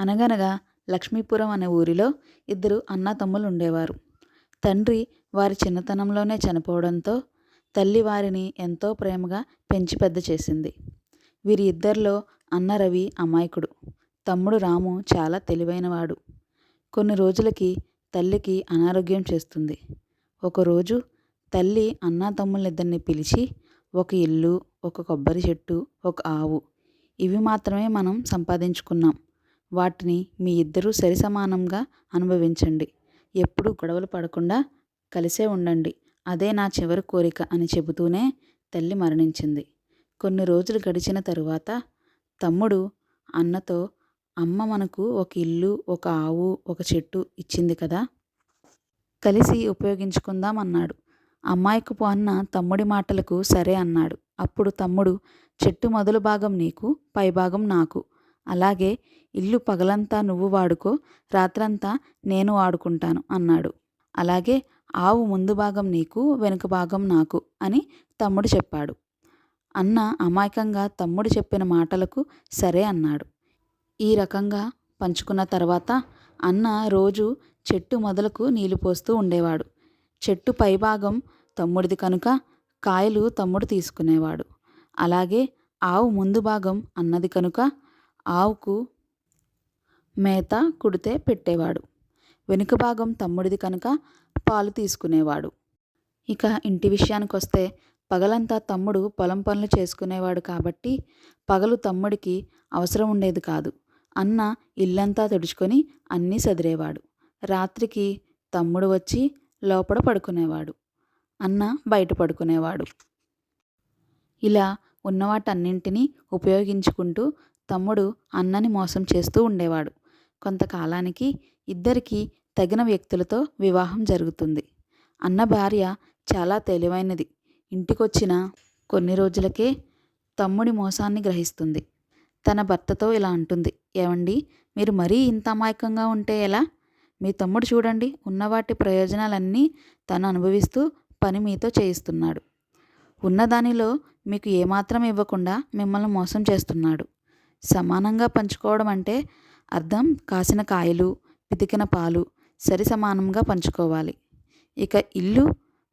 అనగనగా లక్ష్మీపురం అనే ఊరిలో ఇద్దరు అన్నాతమ్ములు ఉండేవారు తండ్రి వారి చిన్నతనంలోనే చనిపోవడంతో తల్లి వారిని ఎంతో ప్రేమగా పెంచి పెద్ద చేసింది. వీరి ఇద్దరిలో అన్న రవి అమాయకుడు. తమ్ముడు రాము చాలా తెలివైనవాడు. కొన్ని రోజులకి తల్లికి అనారోగ్యం చేస్తుంది. ఒకరోజు తల్లి అన్నా తమ్ముళ్ళిద్దరిని పిలిచి ఒక ఇల్లు ఒక కొబ్బరి చెట్టు ఒక ఆవు ఇవి మాత్రమే మనం సంపాదించుకున్నాం. వాటిని మీ ఇద్దరూ సరిసమానంగా అనుభవించండి. ఎప్పుడూ గొడవలు పడకుండా కలిసే ఉండండి. అదే నా చివరి కోరిక అని చెబుతూనే తల్లి మరణించింది. కొన్ని రోజులు గడిచిన తరువాత తమ్ముడు అన్నతో అమ్మ మనకు ఒక ఇల్లు ఒక ఆవు ఒక చెట్టు ఇచ్చింది కదా కలిసి ఉపయోగించుకుందాం అన్నాడు. అమ్మాయికపు అన్న తమ్ముడి మాటలకు సరే అన్నాడు. అప్పుడు తమ్ముడు చెట్టు మొదలు భాగం నీకు పైభాగం నాకు. అలాగే ఇల్లు పగలంతా నువ్వు వాడుకో రాత్రంతా నేను వాడుకుంటాను అన్నాడు. అలాగే ఆవు ముందు భాగం నీకు వెనుక భాగం నాకు అని తమ్ముడు చెప్పాడు. అన్న అమాయకంగా తమ్ముడు చెప్పిన మాటలకు సరే అన్నాడు. ఈ రకంగా పంచుకున్న తర్వాత అన్న రోజు చెట్టు మొదలకు నీళ్ళు పోస్తూ ఉండేవాడు. చెట్టు పైభాగం తమ్ముడిది కనుక కాయలు తమ్ముడు తీసుకునేవాడు. అలాగే ఆవు ముందు భాగం అన్నది కనుక ఆవుకు మేత కుడితే పెట్టేవాడు. వెనుక భాగం తమ్ముడిది కనుక పాలు తీసుకునేవాడు. ఇక ఇంటి విషయానికి వస్తే పగలంతా తమ్ముడు పొలం పనులు చేసుకునేవాడు కాబట్టి పగలు తమ్ముడికి అవసరం ఉండేది కాదు. అన్న ఇల్లంతా తుడుచుకొని అన్నీ సదిరేవాడు. రాత్రికి తమ్ముడు వచ్చి లోపల పడుకునేవాడు. అన్న బయట పడుకునేవాడు. ఇలా ఉన్నవాటన్నింటినీ ఉపయోగించుకుంటూ తమ్ముడు అన్నని మోసం చేస్తూ ఉండేవాడు. కొంతకాలానికి ఇద్దరికీ తగిన వ్యక్తులతో వివాహం జరుగుతుంది. అన్న భార్య చాలా తెలివైనది. ఇంటికొచ్చిన కొన్ని రోజులకే తమ్ముడి మోసాన్ని గ్రహిస్తుంది. తన భర్తతో ఇలా అంటుంది. ఏమండి మీరు మరీ ఇంత అమాయకంగా ఉంటే ఎలా? మీ తమ్ముడు చూడండి ఉన్నవాటి ప్రయోజనాలన్నీ తను అనుభవిస్తూ పని మీతో చేయిస్తున్నాడు. ఉన్నదానిలో మీకు ఏమాత్రం ఇవ్వకుండా మిమ్మల్ని మోసం చేస్తున్నాడు. సమానంగా పంచుకోవడం అంటే అర్థం కాసిన కాయలు పితికిన పాలు సరి సమానంగా పంచుకోవాలి. ఇక ఇల్లు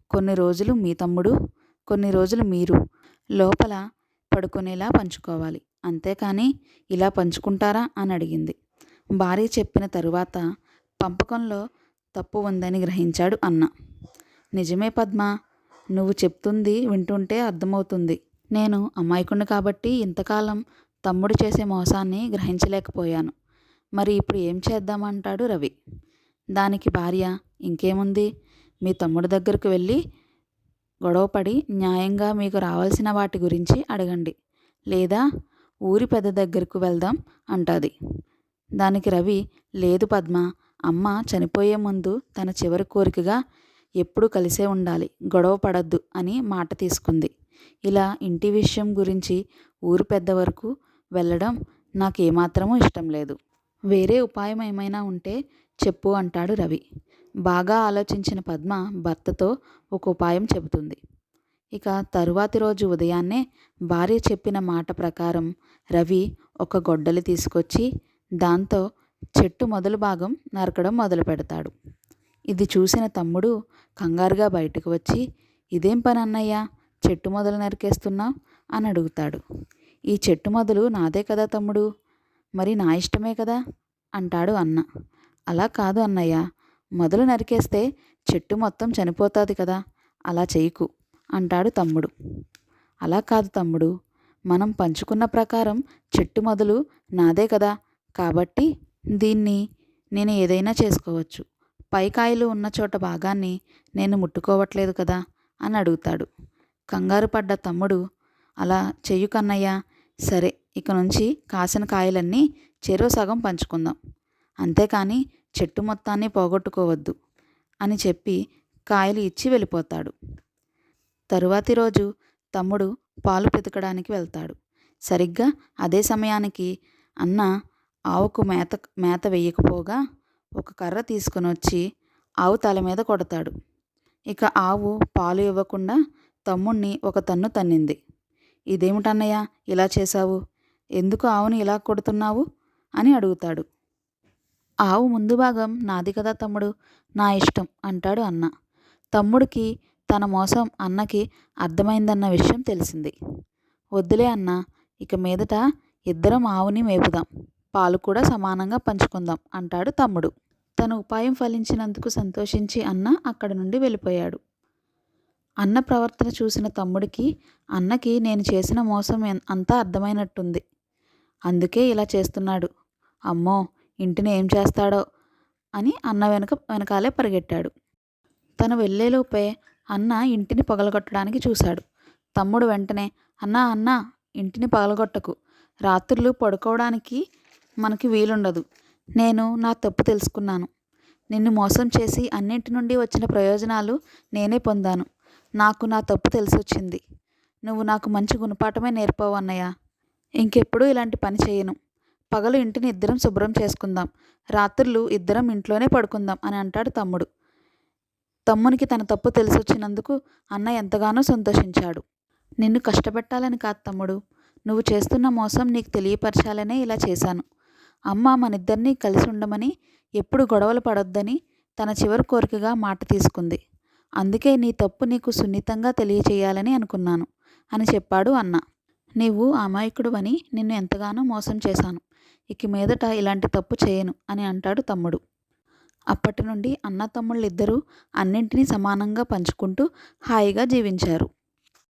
కొన్ని రోజులు మీ తమ్ముడు కొన్ని రోజులు మీరు లోపల పడుకునేలా పంచుకోవాలి. అంతేకాని ఇలా పంచుకుంటారా అని అడిగింది. భార్య చెప్పిన తరువాత పంపకంలో తప్పు ఉందని గ్రహించాడు అన్న. నిజమే పద్మ నువ్వు చెప్తుంది వింటుంటే అర్థమవుతుంది. నేను అమాయకుడిని కాబట్టి ఇంతకాలం తమ్ముడు చేసే మోసాన్ని గ్రహించలేకపోయాను. మరి ఇప్పుడు ఏం చేద్దామంటాడు రవి? దానికి భార్య ఇంకేముంది? మీ తమ్ముడి దగ్గరకు వెళ్ళి గొడవపడి న్యాయంగా మీకు రావాల్సిన వాటి గురించి అడగండి. లేదా ఊరి పెద్ద దగ్గరకు వెళ్దాం అంటుంది. దానికి రవి లేదు పద్మ అమ్మ చనిపోయే ముందు తన చివరి కోరికగా ఎప్పుడూ కలిసే ఉండాలి గొడవ పడద్దు అని మాట తీసుకుంది. ఇలా ఇంటి విషయం గురించి ఊరు పెద్ద వరకు వెళ్ళడం నాకు ఏమాత్రమూ ఇష్టం లేదు. వేరే ఉపాయం ఏమైనా ఉంటే చెప్పు అంటాడు రవి. బాగా ఆలోచించిన పద్మ భర్తతో ఒక ఉపాయం చెబుతుంది. ఇక తరువాతి రోజు ఉదయాన్నే భార్య చెప్పిన మాట ప్రకారం రవి ఒక గొడ్డలి తీసుకొచ్చి దాంతో చెట్టు మొదలు భాగం నరకడం మొదలు పెడతాడు. ఇది చూసిన తమ్ముడు కంగారుగా బయటకు వచ్చి ఇదేం పని అన్నయ్య చెట్టు మొదలు నరికేస్తున్నావు? అని అడుగుతాడు. ఈ చెట్టు మొదలు నాదే కదా తమ్ముడు? మరి నా ఇష్టమే కదా? అంటాడు అన్న. అలా కాదు అన్నయ్య. మొదలు నరికేస్తే చెట్టు మొత్తం చనిపోతుంది కదా. అలా చేయకు అంటాడు తమ్ముడు. అలా కాదు తమ్ముడు. మనం పంచుకున్న ప్రకారం చెట్టు మొదలు నాదే కదా. కాబట్టి దీన్ని నేను ఏదైనా చేసుకోవచ్చు. పైకాయలు ఉన్న చోట భాగాన్ని నేను ముట్టుకోవట్లేదు కదా అని అడుగుతాడు. కంగారు పడ్డ తమ్ముడు అలా చెయ్యు కన్నయ్యా సరే ఇక నుంచి కాసిన కాయలన్నీ చెరో సగం పంచుకుందాం. అంతేకాని చెట్టు మొత్తాన్ని పోగొట్టుకోవద్దు అని చెప్పి కాయలు ఇచ్చి వెళ్ళిపోతాడు. తరువాతి రోజు తమ్ముడు పాలు పితకడానికి వెళ్తాడు. సరిగ్గా అదే సమయానికి అన్న ఆవుకు మేత మేత వేయకపోగా ఒక కర్ర తీసుకొని వచ్చి ఆవు తల మీద కొడతాడు. ఇక ఆవు పాలు ఇవ్వకుండా తమ్ముణ్ణి ఒక తన్ను తన్నింది. ఇదేమిటన్నయ్య? ఇలా చేశావు. ఎందుకు ఆవుని ఇలా కొడుతున్నావు? అని అడుగుతాడు. ఆవు ముందు భాగం నాది కదా తమ్ముడు. నా ఇష్టం అంటాడు అన్న. తమ్ముడికి తన మోసం అన్నకి అర్థమైందన్న విషయం తెలిసింది. వద్దులే అన్న ఇక మీదట ఇద్దరం ఆవుని మేపుదాం. పాలు కూడా సమానంగా పంచుకుందాం అంటాడు తమ్ముడు. తన ఉపాయం ఫలించినందుకు సంతోషించి అన్న అక్కడి నుండి వెళ్ళిపోయాడు. అన్న ప్రవర్తన చూసిన తమ్ముడికి అన్నకి నేను చేసిన మోసం అంతా అర్థమైనట్టుంది. అందుకే ఇలా చేస్తున్నాడు. అమ్మో ఇంటిని ఏం చేస్తాడో అని అన్న వెనుక వెనకాలే పరిగెట్టాడు. తను వెళ్ళేలోపే అన్న ఇంటిని పగలగొట్టడానికి చూశాడు. తమ్ముడు వెంటనే అన్నా అన్నా ఇంటిని పగలగొట్టకు. రాత్రులు పడుకోవడానికి మనకి వీలుండదు. నేను నా తప్పు తెలుసుకున్నాను. నిన్ను మోసం చేసి అన్నింటి నుండి వచ్చిన ప్రయోజనాలు నేనే పొందాను. నాకు నా తప్పు తెలిసొచ్చింది. నువ్వు నాకు మంచి గుణపాఠమే నేర్పావు అన్నయ్య. ఇంకెప్పుడు ఇలాంటి పని చేయను. పగలు ఇంటిని ఇద్దరం శుభ్రం చేసుకుందాం. రాత్రులు ఇద్దరం ఇంట్లోనే పడుకుందాం అని అంటాడు తమ్ముడు. తమ్మునికి తన తప్పు తెలిసొచ్చినందుకు అన్న ఎంతగానో సంతోషించాడు. నిన్ను కష్టపెట్టాలని కాదు తమ్ముడు. నువ్వు చేస్తున్న మోసం నీకు తెలియపరచాలనే ఇలా చేశాను. అమ్మ మనిద్దరినీ కలిసి ఉండమని ఎప్పుడు గొడవలు పడొద్దని తన చివరి కోరికగా మాట తీసుకుంది. అందుకే నీ తప్పు నీకు సున్నితంగా తెలియచేయాలని అనుకున్నాను అని చెప్పాడు అన్న. నీవు అమాయకుడువని నిన్ను ఎంతగానో మోసం చేశాను. ఇక మీదట ఇలాంటి తప్పు చేయను అని అంటాడు తమ్ముడు. అప్పటి నుండి అన్న తమ్ముళ్ళిద్దరూ అన్నింటినీ సమానంగా పంచుకుంటూ హాయిగా జీవించారు.